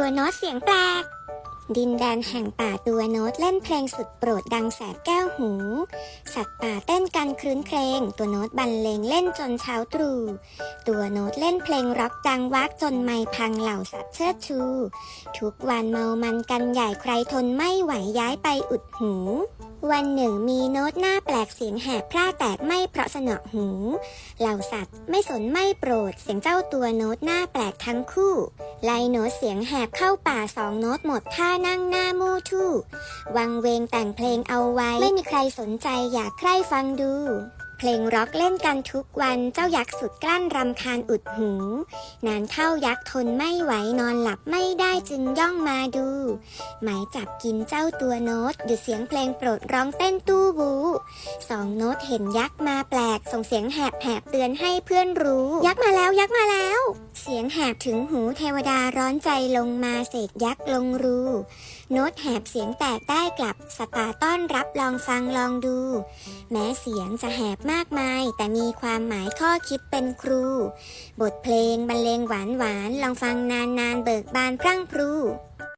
ตัวโน้ตเสียงแปลก ดินแดนแห่งป่าตัวโน้ตเล่นเพลงสุดโปรดดังแสบแก้วหู สัตว์ป่าเต้นกันครื้นเครงตัวโน้ตบรรเลงเล่นจนเช้าตรู่ตัวโน้ตเล่นเพลงร็อกดังวักจนไม้พังเหล่าสัตว์เชิดชู ทุกวันเมามันกันใหญ่ใครทนไม่ไหวย้ายไปอุดหูวันหนึ่งมีโน้ตหน้าแปลกเสียงแหบพร่าแตกไม่เพราะสนอหู เหล่าสัตว์ไม่สนไม่โปรดเสียงเจ้าตัวโน้ตหน้าแปลกทั้งคู่ ไลโน้ตเสียงแหบเข้าป่าสองโน้ตหมดท่านั่งหน้ามูทู่ วังเวงแต่งเพลงเอาไว้ ไม่มีใครสนใจอยากใครฟังดู เพลงร็อกเล่นกันทุกวันเจ้ายักษ์สุดกลั้นรำคาญอุดหู นานเข้ายักษ์ทนไม่ไหวนอนหลับไม่ได้จึงย่องมาดู หมายจับกินเจ้าตัวโน้ตหยุดเสียงเพลงโปรดร้องเต้นตู้บูสองโน้ตเห็นยักษ์มาแปลกส่งเสียงแหบแหบเตือนให้เพื่อนรู้ ยักษ์มาแล้วยักษ์มาแล้ว แหบถึงหูเทวดาร้อนใจลงมาเสกยักษ์ลงรู โน้ตแหบเสียงแตกได้กลับสตาร์ต้อนรับลองฟังลองดู แม้เสียงจะแหบมากมาย แต่มีความหมายข้อคิดเป็นครู บทเพลงบรรเลงหวานหวานลองฟังนานๆเบิกบานพรั่งพรู